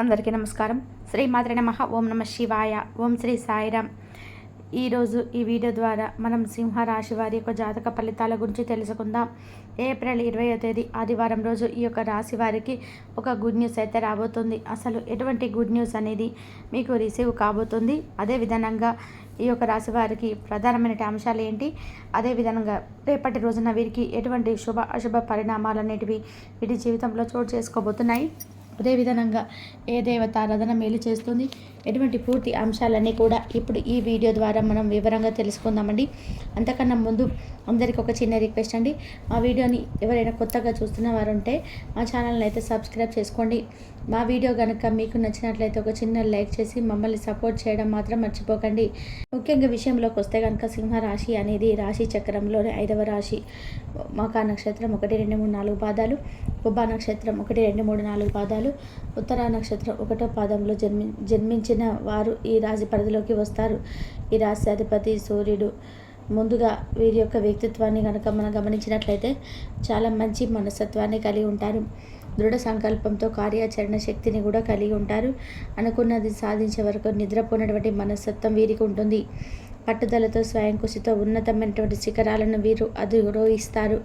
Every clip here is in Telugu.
అందరికీ నమస్కారం. శ్రీ మాతృ నమ. ఓం నమ శివాయ. ఓం శ్రీ సాయిరామ్. ఈరోజు ఈ వీడియో ద్వారా మనం సింహరాశి వారి యొక్క జాతక ఫలితాల గురించి తెలుసుకుందాం. ఏప్రిల్ ఇరవయో తేదీ ఆదివారం రోజు ఈ యొక్క రాశి వారికి ఒక గుడ్ న్యూస్ అయితే రాబోతుంది. అసలు ఎటువంటి గుడ్ న్యూస్ అనేది మీకు రిసీవ్ కాబోతుంది? అదే విధంగా ఈ యొక్క రాశి వారికి ప్రధానమైన అంశాలు ఏంటి? అదే విధంగా రేపటి రోజున వీరికి ఎటువంటి శుభ అశుభ పరిణామాలు అనేటివి వీటి జీవితంలో చోటు చేసుకోబోతున్నాయి? అదేవిధంగా ఏ దేవత ఆరాధన మేలు చేస్తుంది? ఎటువంటి పూర్తి అంశాలన్నీ కూడా ఇప్పుడు ఈ వీడియో ద్వారా మనం వివరంగా తెలుసుకుందామండి. అంతకన్నా ముందు అందరికి ఒక చిన్న రిక్వెస్ట్ అండి. మా వీడియోని ఎవరైనా కొత్తగా చూస్తున్న వారు ఉంటే మా ఛానల్ని అయితే సబ్స్క్రైబ్ చేసుకోండి. మా వీడియో కనుక మీకు నచ్చినట్లయితే ఒక చిన్న లైక్ చేసి మమ్మల్ని సపోర్ట్ చేయడం మాత్రం మర్చిపోకండి. ముఖ్యంగా విషయంలోకి వస్తే కనుక సింహరాశి అనేది రాశి చక్రంలోని ఐదవ రాశి. మకా నక్షత్రం ఒకటి రెండు మూడు నాలుగు పాదాలు ఉభా నక్షత్రం ఒకటి రెండు మూడు నాలుగు పాదాలు ఉత్తరా నక్షత్రం ఒకటో పాదంలో జన్మి జన్మించిన వారు ఈ రాశి పరిధిలోకి వస్తారు. ఈ రాశి అధిపతి సూర్యుడు ముందుగా వీరి యొక్క వ్యక్తిత్వాన్ని కనుక మనం గమనించినట్లయితే చాలా మంచి మనస్తత్వాన్ని కలిగి ఉంటారు. దృఢ సంకల్పంతో కార్యాచరణ శక్తిని కూడా కలిగి ఉంటారు. అనుకున్నది సాధించే వరకు నిద్రపోయినటువంటి మనస్తత్వం వీరికి ఉంటుంది. పట్టుదలతో స్వయం కృషితో ఉన్నతమైనటువంటి శిఖరాలను వీరు అధిరోహిస్తారు.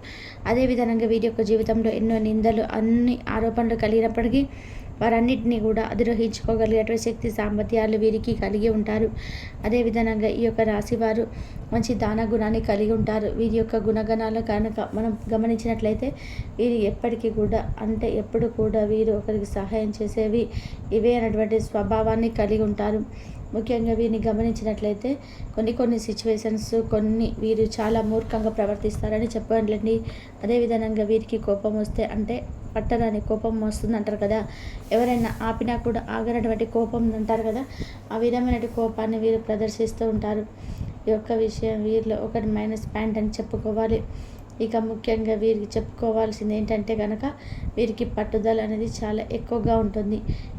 అదేవిధంగా వీరి యొక్క జీవితంలో ఎన్నో నిందలు అన్ని ఆరోపణలు కలిగినప్పటికీ వారన్నిటినీ కూడా అధిరోహించుకోగలిగేటువంటి శక్తి సామర్థ్యాలు వీరికి కలిగి ఉంటారు. అదేవిధంగా ఈ యొక్క రాశి వారు మంచి దాన గుణాన్ని కలిగి ఉంటారు. వీరి యొక్క గుణగణాలు కనుక మనం గమనించినట్లయితే వీరు ఎప్పటికీ కూడా అంటే ఎప్పుడు కూడా వీరు ఒకరికి సహాయం చేసేవి ఇవే అనేటువంటి స్వభావాన్ని కలిగి ఉంటారు. ముఖ్యంగా వీరిని గమనించినట్లయితే కొన్ని కొన్ని సిచ్యువేషన్స్ కొన్ని వీరు చాలా మూర్ఖంగా ప్రవర్తిస్తారని చెప్పండి అదేవిధంగా వీరికి కోపం వస్తే అంటే పట్టరాని కోపం వస్తుంది అంటారు కదా. ఎవరైనా ఆపినా కూడా ఆగనటువంటి కోపం అంటారు కదా. ఆ విధమైన కోపాన్ని వీరు ప్రదర్శిస్తూ ఉంటారు. ఈ యొక్క విషయం వీరిలో ఒకటి మైనస్ పాయింట్ అని చెప్పుకోవాలి. ఇక ముఖ్యంగా వీరికి చెప్పుకోవాల్సింది ఏంటంటే కనుక వీరికి పట్టుదల అనేది చాలా ఎక్కువగా ఉంటుంది.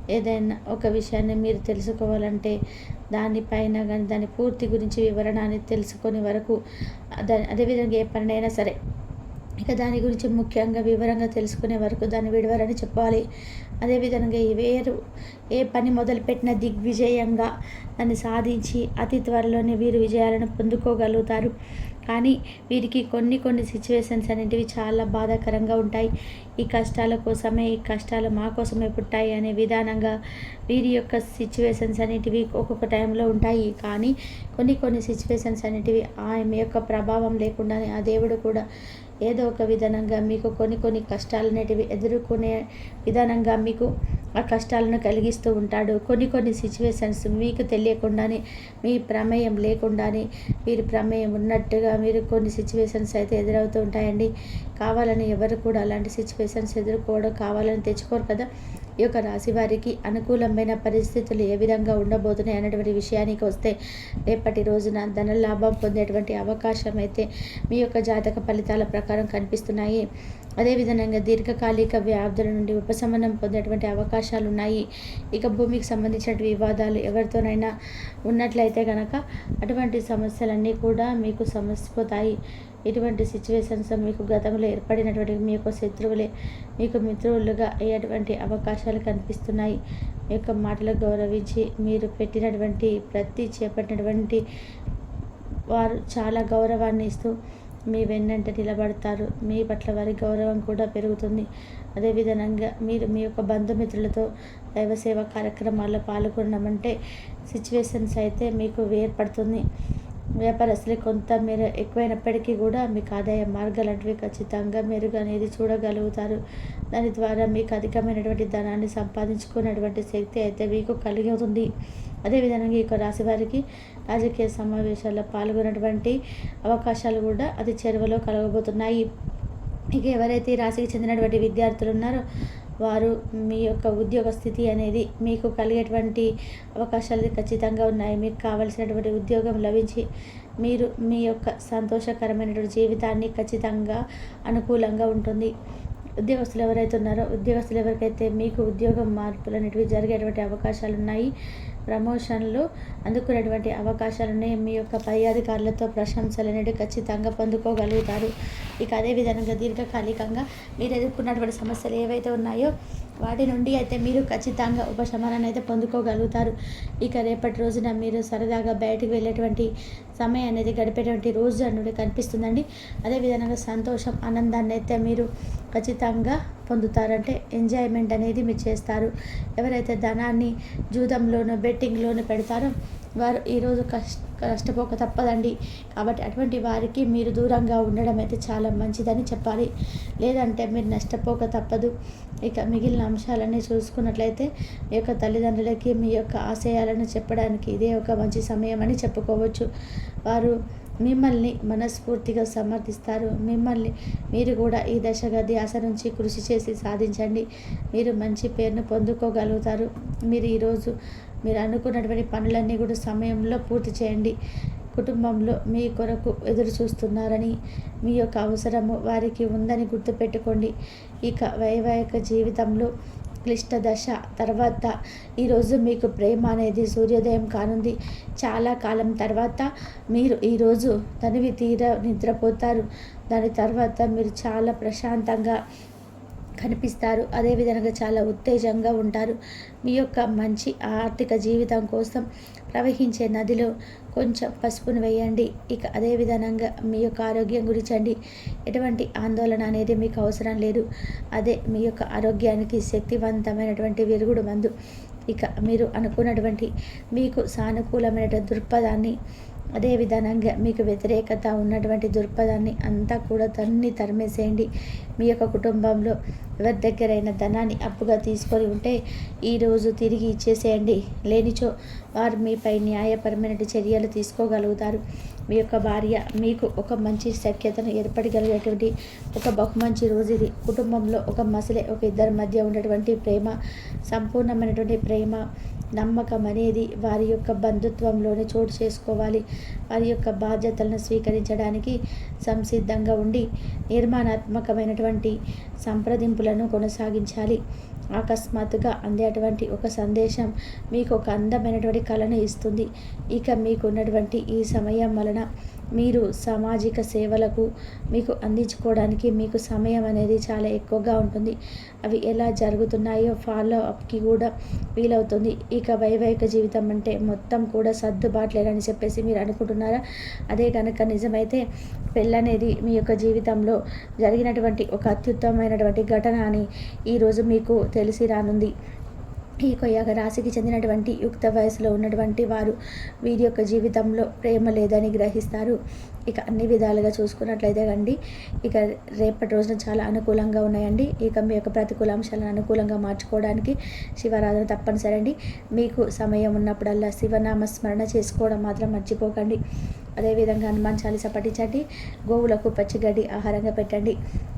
ఏదైనా ఒక విషయాన్ని మీరు తెలుసుకోవాలంటే దానిపైన కానీ దాని పూర్తి గురించి వివరణ అనేది తెలుసుకునే వరకు దాని అదేవిధంగా ఏ పనినైనా సరే ఇక దాని గురించి ముఖ్యంగా వివరంగా తెలుసుకునే వరకు దాన్ని విడవరని చెప్పాలి. అదేవిధంగా వేరు ఏ పని మొదలుపెట్టిన దిగ్విజయంగా దాన్ని సాధించి అతి త్వరలోనే వీరు విజయాలను పొందుకోగలుగుతారు. కానీ వీరికి కొన్ని కొన్ని సిచ్యువేషన్స్ అనేటివి చాలా బాధాకరంగా ఉంటాయి. ఈ కష్టాల కోసమే ఈ కష్టాలు మా కోసమే పుట్టాయి అనే విధానంగా వీరి యొక్క సిచ్యువేషన్స్ అనేటివి ఒక్కొక్క టైంలో ఉంటాయి. కానీ కొన్ని కొన్ని సిచ్యువేషన్స్ అనేటివి ఆమె యొక్క ప్రభావం లేకుండానే ఆ దేవుడు కూడా ఏదో ఒక విధానంగా మీకు కొన్ని కొన్ని కష్టాలు అనేటివి ఎదుర్కొనే విధానంగా మీకు ఆ కష్టాలను కలిగిస్తూ ఉంటాడు. కొన్ని కొన్ని సిచ్యువేషన్స్ మీకు తెలియకుండానే మీ ప్రమేయం లేకుండానే మీరు ప్రమేయం ఉన్నట్టుగా మీరు కొన్ని సిచ్యువేషన్స్ అయితే ఎదురవుతూ ఉంటాయండి. కావాలని ఎవరు కూడా అలాంటి సిచ్యువేషన్స్ ఎదుర్కోవడం కావాలని తెచ్చుకోరు కదా. యొక్క రాశి వారికి అనుకూలమైన పరిస్థితులు ఏ విధంగా ఉండబోతున్నాయి అనేటువంటి విషయానికి వస్తే రేపటి రోజున ధన లాభం పొందేటువంటి అవకాశం అయితే మీ యొక్క జాతక ఫలితాల ప్రకారం కనిపిస్తున్నాయి. అదేవిధంగా దీర్ఘకాలిక వ్యాధుల నుండి ఉపశమనం పొందేటువంటి అవకాశాలు ఉన్నాయి. ఇక భూమికి సంబంధించిన వివాదాలు ఎవరితోనైనా ఉన్నట్లయితే కనుక అటువంటి సమస్యలన్నీ కూడా మీకు సమసిపోతాయి. ఇటువంటి సిచ్యువేషన్స్ మీకు గతంలో ఏర్పడినటువంటి మీ యొక్క శత్రువులే మీకు మిత్రువులుగా అయ్యేటువంటి అవకాశాలు కనిపిస్తున్నాయి. మీ యొక్క మాటలు గౌరవించి మీరు పెట్టినటువంటి ప్రతి చేపట్టినటువంటి వారు చాలా గౌరవాన్ని ఇస్తూ మీ వెన్నంట నిలబడతారు. మీ పట్ల వారి గౌరవం కూడా పెరుగుతుంది. అదేవిధంగా మీరు మీ యొక్క బంధుమిత్రులతో దైవ సేవ కార్యక్రమాల్లో పాల్గొనమంటే సిచ్యువేషన్స్ అయితే మీకు ఏర్పడుతుంది. వ్యాపారస్తులు కొంత మీరు ఎక్కువైనప్పటికీ కూడా మీకు ఆదాయ మార్గాలు అంటే ఖచ్చితంగా మెరుగు అనేది చూడగలుగుతారు. దాని ద్వారా మీకు అధికమైనటువంటి ధనాన్ని సంపాదించుకున్నటువంటి శక్తి అయితే మీకు కలిగి అవుతుంది అదేవిధంగా ఈ యొక్క రాశి వారికి రాజకీయ సమావేశాల్లో పాల్గొన్నటువంటి అవకాశాలు కూడా అది చెరువలో కలగబోతున్నాయి. ఇక ఎవరైతే ఈ రాశికి చెందినటువంటి విద్యార్థులు ఉన్నారో వారు మీ యొక్క ఉద్యోగ స్థితి అనేది మీకు కలిగేటువంటి అవకాశాలు ఖచ్చితంగా ఉన్నాయి. మీకు కావలసినటువంటి ఉద్యోగం లభించి మీరు మీ యొక్క సంతోషకరమైనటువంటి జీవితాన్ని ఖచ్చితంగా అనుకూలంగా ఉంటుంది. ఉద్యోగస్తులు ఎవరైతే ఉన్నారో ఉద్యోగస్తులు ఎవరికైతే మీకు ఉద్యోగం మార్పులు అనేటివి జరిగేటువంటి అవకాశాలు ఉన్నాయి ప్రమోషన్లు అందుకునేటువంటి అవకాశాలు ఉన్నాయి మీ యొక్క పై అధికారులతో ప్రశంసలు అనేవి ఖచ్చితంగా పొందుకోగలుగుతారు. ఇక అదేవిధంగా దీర్ఘకాలికంగా మీరు ఎదుర్కొన్నటువంటి సమస్యలు ఏవైతే ఉన్నాయో వాటి నుండి అయితే మీరు ఖచ్చితంగా ఉపశమనాన్ని అయితే పొందుకోగలుగుతారు. ఇక రేపటి రోజున మీరు సరదాగా బయటకు వెళ్ళేటువంటి సమయం అనేది గడిపేటువంటి రోజు అనేది కనిపిస్తుందండి. అదేవిధంగా సంతోషం ఆనందాన్ని అయితే మీరు ఖచ్చితంగా పొందుతారంటే ఎంజాయ్మెంట్ అనేది మీరు చేస్తారు. ఎవరైతే ధనాన్ని జూదంలోనూ బెట్టింగ్లోనూ పెడతారో వారు ఈరోజు కష్ట కష్టపోక తప్పదండి. కాబట్టి అటువంటి వారికి మీరు దూరంగా ఉండడం అయితే చాలా మంచిదని చెప్పాలి. లేదంటే మీరు నష్టపోక తప్పదు. ఇక మిగిలిన అంశాలన్నీ చూసుకున్నట్లయితే మీ యొక్క తల్లిదండ్రులకి మీ యొక్క ఆశయాలను చెప్పడానికి ఇదే ఒక మంచి సమయం అని చెప్పుకోవచ్చు. వారు మిమ్మల్ని మనస్ఫూర్తిగా సమర్థిస్తారు. మిమ్మల్ని మీరు కూడా ఈ దశగా ధ్యాస నుంచి కృషి చేసి సాధించండి. మీరు మంచి పేరును పొందుకోగలుగుతారు. మీరు ఈరోజు మీరు అనుకున్నటువంటి పనులన్నీ కూడా సమయంలో పూర్తి చేయండి. కుటుంబంలో మీ కొరకు ఎదురు చూస్తున్నారని మీ యొక్క అవసరము వారికి ఉందని గుర్తుపెట్టుకోండి. ఇక వైవాహిక జీవితంలో క్లిష్ట దశ. తర్వాత ఈరోజు మీకు ప్రేమ అనేది సూర్యోదయం కానుంది. చాలా కాలం తర్వాత మీరు ఈరోజు తనివి తీర నిద్రపోతారు. దాని తర్వాత మీరు చాలా ప్రశాంతంగా కనిపిస్తారు. అదేవిధంగా చాలా ఉత్తేజంగా ఉంటారు. మీ యొక్క మంచి ఆర్థిక జీవితం కోసం ప్రవహించే నదిలో కొంచెం పసుపును వేయండి. ఇక అదే విధంగా మీ యొక్క ఆరోగ్యం గురించండి. ఎటువంటి ఆందోళన అనేది మీకు అవసరం లేదు. అదే మీ యొక్క ఆరోగ్యానికి శక్తివంతమైనటువంటి విరుగుడు మందు. ఇక మీరు అనుకున్నటువంటి మీకు సానుకూలమైన దృక్పథాన్ని అదే విధానంగా మీకు వ్యతిరేకత ఉన్నటువంటి దృక్పథాన్ని అంతా కూడా తన్ని తరిమేసేయండి. మీ యొక్క కుటుంబంలో ఎవరి దగ్గరైన ధనాన్ని అప్పుగా తీసుకొని ఉంటే ఈరోజు తిరిగి ఇచ్చేసేయండి. లేనిచో వారు మీపై న్యాయపరమైన చర్యలు తీసుకోగలుగుతారు. మీ యొక్క భార్య మీకు ఒక మంచి సఖ్యతను ఏర్పడగలిగేటువంటి ఒక బహుమంచి రోజు ఇది. కుటుంబంలో ఒక మసలే ఒక ఇద్దరి మధ్య ఉన్నటువంటి ప్రేమ సంపూర్ణమైనటువంటి ప్రేమ నమ్మకం అనేది వారి యొక్క బంధుత్వంలోనే చోటు చేసుకోవాలి. వారి యొక్క బాధ్యతలను స్వీకరించడానికి సంసిద్ధంగా ఉండి నిర్మాణాత్మకమైనటువంటి సంప్రదింపులను కొనసాగించాలి. అకస్మాత్తుగా అందేటువంటి ఒక సందేశం మీకు ఒక అందమైనటువంటి కళను ఇస్తుంది. ఇక మీకున్నటువంటి ఈ సమయం వలన మీరు సామాజిక సేవలకు మీకు అందించుకోవడానికి మీకు సమయం అనేది చాలా ఎక్కువగా ఉంటుంది. అవి ఎలా జరుగుతున్నాయో ఫాలో అప్కి కూడా వీలవుతుంది. ఇక వైవాహిక జీవితం అంటే మొత్తం కూడా సర్దుబాట్లేదని చెప్పేసి మీరు అనుకుంటున్నారా? అదే కనుక నిజమైతే పెళ్ళనేది మీ యొక్క జీవితంలో జరిగినటువంటి ఒక అత్యుత్తమైనటువంటి ఘటన అని ఈరోజు మీకు తెలిసి రానుంది. ఈ కొయ్యగ రాశికి చెందినటువంటి యుక్త వయసులో ఉన్నటువంటి వారు వీరి యొక్క జీవితంలో ప్రేమ లేదని గ్రహిస్తారు. ఇక అన్ని విధాలుగా చూసుకున్నట్లయితే అండి ఇక రేపటి రోజున చాలా అనుకూలంగా ఉన్నాయండి. ఇక మీ యొక్క ప్రతికూల అంశాలను అనుకూలంగా మార్చుకోవడానికి శివారాధన తప్పనిసరి అండి మీకు సమయం ఉన్నప్పుడల్లా శివనామ స్మరణ చేసుకోవడం మాత్రం మర్చిపోకండి. అదేవిధంగా హనుమాన్ చాలీస పఠించండి. గోవులకు పచ్చిగడ్డి ఆహారంగా పెట్టండి.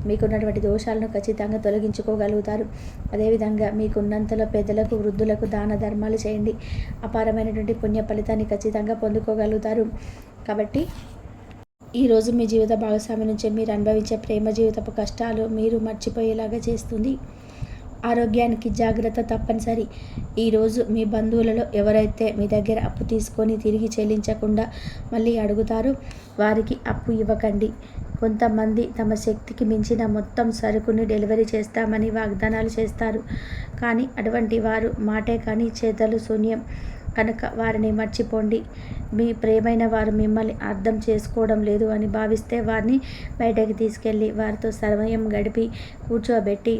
మీకున్నటువంటి దోషాలను ఖచ్చితంగా తొలగించుకోగలుగుతారు. అదేవిధంగా మీకున్నంతలో పెద్దలకు వృద్ధులకు దాన ధర్మాలు చేయండి. అపారమైనటువంటి పుణ్య ఫలితాన్ని ఖచ్చితంగా పొందుకోగలుగుతారు. కాబట్టి ఈరోజు మీ జీవిత భాగస్వామి నుంచి మీరు అనుభవించే ప్రేమ జీవితపు కష్టాలు మీరు మర్చిపోయేలాగా చేస్తుంది. ఆరోగ్యానికి జాగ్రత్త తప్పనిసరి. ఈరోజు మీ బంధువులలో ఎవరైతే మీ దగ్గర అప్పు తీసుకొని తిరిగి చెల్లించకుండా మళ్ళీ అడుగుతారో వారికి అప్పు ఇవ్వకండి. కొంతమంది తమ శక్తికి మించిన మొత్తం సరుకుని డెలివరీ చేస్తామని వాగ్దానాలు చేస్తారు. కానీ అటువంటి వారు మాటే కానీ చేతలు శూన్యం. కనుక వారిని మర్చిపోండి. మీ ప్రేమైన వారు మిమ్మల్ని అర్థం చేసుకోవడం లేదు అని భావిస్తే వారిని బయటకి తీసుకెళ్ళి వారితో సమయం గడిపి కూర్చోబెట్టి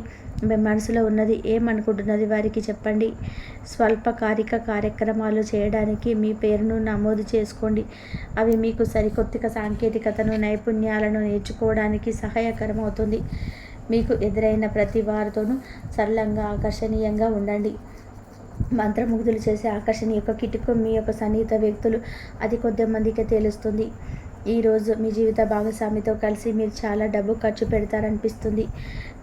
మీ మనసులో ఉన్నది ఏమనుకుంటున్నది వారికి చెప్పండి. స్వల్పకారిక కార్యక్రమాలు చేయడానికి మీ పేరును నమోదు చేసుకోండి. అవి మీకు సరికొత్త సాంకేతికతను నైపుణ్యాలను నేర్చుకోవడానికి సహాయకరం అవుతుంది మీకు ఎదురైన ప్రతి వారితోనూ సరళంగా ఆకర్షణీయంగా ఉండండి. మంత్రముగ్ధులు చేసే ఆకర్షణ యొక్క కిటుకు మీ యొక్క సన్నిహిత వ్యక్తులు అది కొద్ది మందికి తెలుస్తుంది. ఈరోజు మీ జీవిత భాగస్వామితో కలిసి మీరు చాలా డబ్బు ఖర్చు పెడతారనిపిస్తుంది.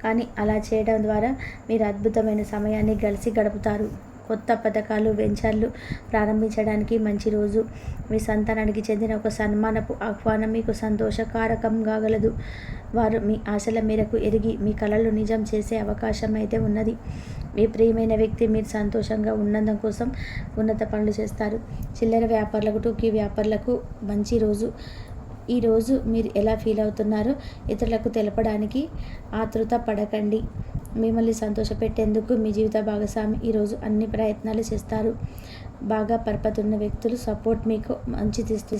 కానీ అలా చేయడం ద్వారా మీరు అద్భుతమైన సమయాన్ని కలిసి గడుపుతారు. కొత్త పథకాలు వెంచర్లు ప్రారంభించడానికి మంచి రోజు. మీ సంతానానికి చెందిన ఒక సన్మానపు ఆహ్వానం మీకు సంతోషకారకం కాగలదు వారు మీ ఆశల మేరకు ఎరిగి మీ కళలు నిజం చేసే అవకాశం అయితే ఉన్నది. మీ ప్రియమైన వ్యక్తి మీరు సంతోషంగా ఉన్నందు కోసం ఉన్నత పనులు చేస్తారు. చిల్లర వ్యాపారులకు టూకీ వ్యాపారులకు మంచి రోజు. ఈరోజు మీరు ఎలా ఫీల్ అవుతున్నారో ఇతరులకు తెలపడానికి ఆతృత పడకండి. మిమ్మల్ని సంతోషపెట్టేందుకు మీ జీవిత భాగస్వామి ఈరోజు అన్ని ప్రయత్నాలు చేస్తారు. బాగా పరపతున్న వ్యక్తులు సపోర్ట్ మీకు మంచి తీస్తుంది